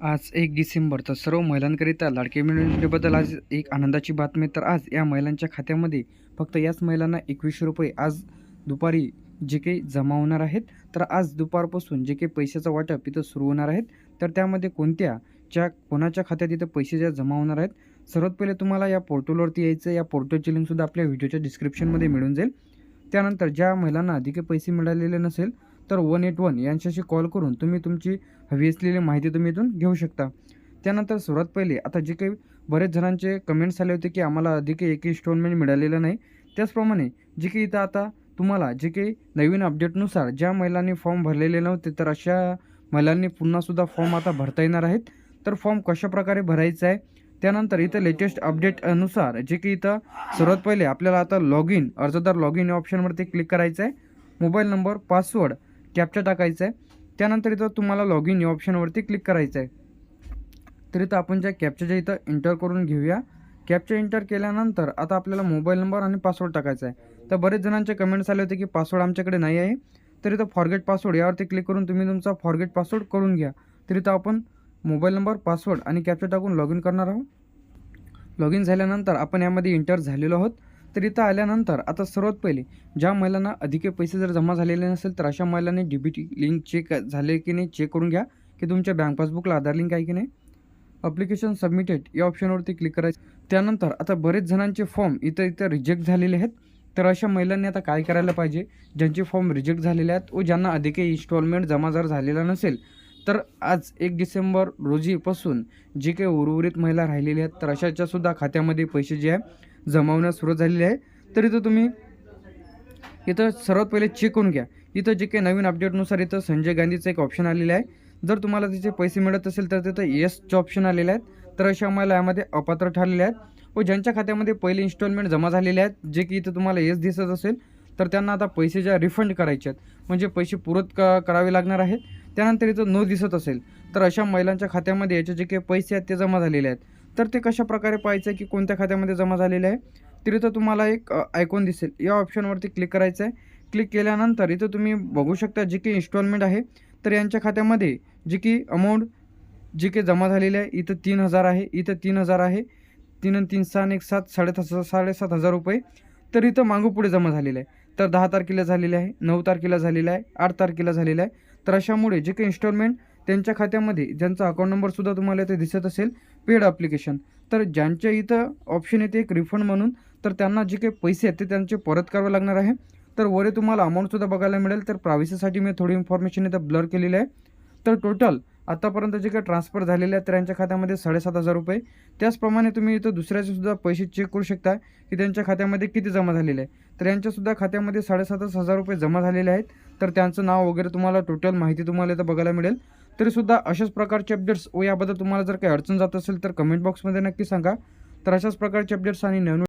आज एक डिसेंबर तर सर्व महिलांकरिता लाडके बहीण योजनेबद्दल आज एक आनंदाची बातमी. तर आज या महिलांच्या खात्यामध्ये फक्त याच महिलांना एकवीसशे रुपये आज दुपारी जे काही जमा होणार आहेत तर आज दुपारपासून जे काही पैशाचं वाटप इथं सुरू होणार आहेत तर त्यामध्ये कोणत्या ज्या कोणाच्या खात्यात इथं पैसे ज्या जमा होणार आहेत सर्वात पहिले तुम्हाला या पोर्टलवरती यायचं या पोर्टलची लिंकसुद्धा आपल्या व्हिडिओच्या डिस्क्रिप्शनमध्ये मिळून जाईल. त्यानंतर ज्या महिलांना अधिक पैसे मिळालेले नसेल तर वन एट वन यांच्याशी कॉल करून तुम्ही तुमची हवी असलेली माहिती तुम्ही इथून घेऊ शकता. त्यानंतर सर्वात पहिले आता जे काही बरेच जणांचे कमेंट्स आले होते की आम्हाला अधिक एक इन्स्टॉलमेंट मिळालेलं नाही. त्याचप्रमाणे जे काही इथं आता तुम्हाला जे काही नवीन अपडेटनुसार ज्या महिलांनी फॉर्म भरलेले नव्हते तर अशा महिलांनी पुन्हासुद्धा फॉर्म आता भरता येणार आहेत. तर फॉर्म कशाप्रकारे भरायचा आहे? त्यानंतर इथं लेटेस्ट अपडेट अनुसार जे की इथं सर्वात पहिले आपल्याला आता लॉग इन अर्जदार लॉग इन ऑप्शनवरती क्लिक करायचं आहे. मोबाईल नंबर पासवर्ड कॅप्चा टाकायचा आहे त्यानंतर इथं तुम्हाला लॉग इन या ऑप्शनवरती क्लिक करायचं आहे तर इथं आपण ज्या कॅप्चाच्या इथं एंटर करून घेऊया. कॅप्चा एंटर केल्यानंतर आता आपल्याला मोबाईल नंबर आणि पासवर्ड टाकायचा आहे तर बरेच जणांचे कमेंट्स आले होते की पासवर्ड आमच्याकडे नाही आहे. तर इथं फॉरगेट पासवर्ड यावरती क्लिक करून तुम्ही तुमचा फॉरगेट पासवर्ड करून घ्या. तर इथं आपण मोबाईल नंबर पासवर्ड आणि कॅप्चा टाकून लॉग इन करणार आहोत. लॉग इन झाल्यानंतर आपण यामध्ये इंटर झालेलो आहोत. तर इथं आल्यानंतर आता सर्वात पहिले ज्या महिलांना अधिक पैसे जर जमा झालेले नसेल तर अशा महिलांनी D B T link check झाले की नाही चेक करून घ्या की तुमच्या बँक पासबुकला आधार लिंक आहे की नाही. अप्लिकेशन सबमिटेड या ऑप्शनवरती क्लिक करायचं. त्यानंतर आता बरेच जणांचे फॉर्म इथं इथं रिजेक्ट झालेले आहेत. तर अशा महिलांनी आता काय करायला पाहिजे? ज्यांचे फॉर्म रिजेक्ट झालेले आहेत व ज्यांना अधिक इन्स्टॉलमेंट जमा जर झालेला नसेल तर आज एक डिसेंबर रोजीपासून जे काही उर्वरित महिला राहिलेल्या आहेत तर अशाच्यासुद्धा खात्यामध्ये पैसे जे आहे जमावण्यास सुरुवात झालेली आहे. तर इथं तुम्ही इथं सर्वात पहिले चेक करून घ्या. इथं जे काही नवीन अपडेटनुसार इथं संजय गांधीचं एक ऑप्शन आलेलं आहे. जर तुम्हाला तिचे पैसे मिळत असेल तर तिथं येसचे ऑप्शन आलेले आहेत. तर अशा आम्हाला यामध्ये अपात्र ठरलेल्या आहेत. व ज्यांच्या खात्यामध्ये पहिले इन्स्टॉलमेंट जमा झालेले आहेत जे की इथं तुम्हाला येस दिसत असेल तर त्यांना आता पैसे ज्या रिफंड करायचे आहेत म्हणजे पैसे पुरत क करावे लागणार आहेत. त्यानंतर इथं नो दिसत असेल तर अशा महिलांच्या खात्यामध्ये याचे जे काही पैसे आहेत ते जमा झालेले आहेत. तर ते कशा प्रकारे पाहायचं आहे की कोणत्या खात्यामध्ये जमा झालेलं आहे? तर इथं तुम्हाला एक आयकॉन दिसेल. या ऑप्शनवरती क्लिक करायचं आहे. क्लिक केल्यानंतर इथं तुम्ही बघू शकता जी की इन्स्टॉलमेंट आहे. तर यांच्या खात्यामध्ये जी की अमाऊंट जी काही जमा झालेली आहे इथं तीन हजार आहे इथं तीन हजार आहे. तीन आणि तीन सहा आणि एक सात साडेसात साडेसात हजार रुपये. तर इथं मागू पुढे जमा झालेलं आहे. तर दहा तारखेला झालेले आहे नऊ तारखेला झालेलं आहे आठ तारखेला झालेलं आहे. तर अशामुळे जे काही इन्स्टॉलमेंट त्यांच्या खात्यामध्ये ज्यांचा अकाउंट नंबरसुद्धा तुम्हाला इथे दिसत असेल पेड ॲप्लिकेशन तर ज्यांच्या इथं ऑप्शन येते एक रिफंड म्हणून तर त्यांना जे काही पैसे आहेत ते त्यांचे परत करावे लागणार आहे. तर वरे तुम्हाला अमाऊंटसुद्धा बघायला मिळेल. तर प्रायव्हसीसाठी मी थोडी इन्फॉर्मेशन इथं ब्लर केलेली आहे. तर टोटल आतापर्यंत जे काही ट्रान्सफर झालेले आहेत तर यांच्या खात्यामध्ये साडेसात हजार रुपये. त्याचप्रमाणे तुम्ही इथं दुसऱ्याचे सुद्धा पैसे चेक करू शकता की त्यांच्या खात्यामध्ये किती जमा झालेले आहे. तर यांच्यासुद्धा खात्यामध्ये साडेसातच हजार रुपये जमा झालेले आहेत. तर त्यांचं नाव वगैरे तुम्हाला टोटल माहिती तुम्हाला इथं बघायला मिळेल. तरीसुद्धा अशाच प्रकारचे अपडेट्स व याबद्दल तुम्हाला जर काही अडचण जात असेल तर कमेंट बॉक्समध्ये नक्की सांगा. तर अशाच प्रकारचे अपडेट्स आणि नवीन